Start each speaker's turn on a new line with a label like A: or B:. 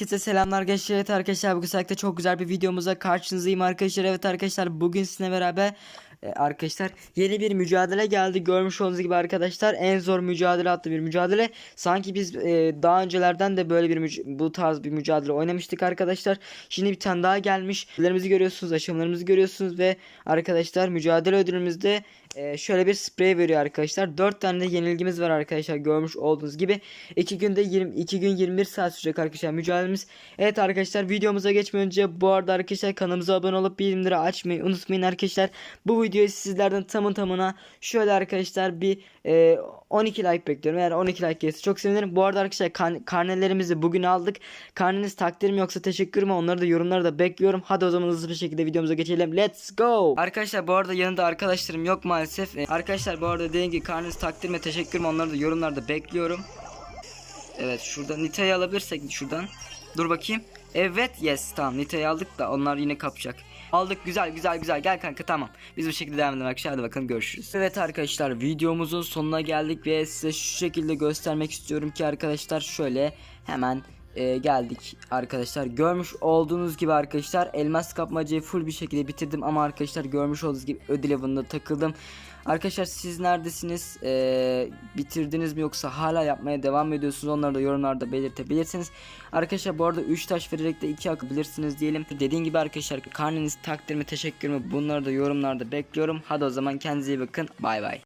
A: Herkese selamlar gençler. Evet arkadaşlar bugün çok güzel bir videomuza karşınızdayım arkadaşlar. Evet arkadaşlar bugün sizinle beraber e, arkadaşlar yeni bir mücadele geldi. Görmüş olduğunuz gibi arkadaşlar en zor mücadele adlı bir mücadele. Sanki biz e, daha öncelerden de böyle bir bu tarz bir mücadele oynamıştık arkadaşlar. Şimdi bir tane daha gelmiş. Ödüllerimizi görüyorsunuz aşamalarımızı görüyorsunuz ve arkadaşlar mücadele ödülümüzde e, şöyle bir sprey veriyor arkadaşlar. 4 tane de yenilgimiz var arkadaşlar görmüş olduğunuz gibi. 2 günde 20 2 gün 21 saat sürecek arkadaşlar mücadelemiz. Evet arkadaşlar videomuza geçmeden önce bu arada arkadaşlar kanalımıza abone olup bildirimleri açmayı unutmayın arkadaşlar. Bu videoyu sizlerden tamı tamına şöyle arkadaşlar bir e, 12 like bekliyorum. Eğer 12 like gelirse çok sevinirim. Bu arada arkadaşlar kan- karnelerimizi bugün aldık. Karneniz takdir mi yoksa teşekkür mü onları da yorumlara da bekliyorum. Hadi o zaman hızlı bir şekilde videomuza geçelim. Let's go. Arkadaşlar bu arada yanında arkadaşlarım yok maalesef. E, arkadaşlar bu arada dediğim gibi karneniz takdir mi teşekkür mü onları da yorumlarda bekliyorum. Evet şurada Nita'yı alabilirsek şuradan. Dur bakayım. Evet yes tamam Nita'yı aldık da onlar yine kapacak. Aldık güzel güzel güzel gel kanka tamam. Biz bu şekilde devam edelim arkadaşlar hadi bakalım görüşürüz. Evet arkadaşlar videomuzun sonuna geldik ve size şu şekilde göstermek istiyorum ki arkadaşlar şöyle hemen e, geldik arkadaşlar. Görmüş olduğunuz gibi arkadaşlar elmas kapmacayı full bir şekilde bitirdim ama arkadaşlar görmüş olduğunuz gibi ödül avında takıldım. Arkadaşlar siz neredesiniz? Ee, bitirdiniz mi yoksa hala yapmaya devam ediyorsunuz? Onları da yorumlarda belirtebilirsiniz. Arkadaşlar bu arada 3 taş vererek de 2 hak bilirsiniz diyelim. Dediğim gibi arkadaşlar karneniz takdir mi teşekkür mü bunları da yorumlarda bekliyorum. Hadi o zaman kendinize iyi bakın. Bay bay.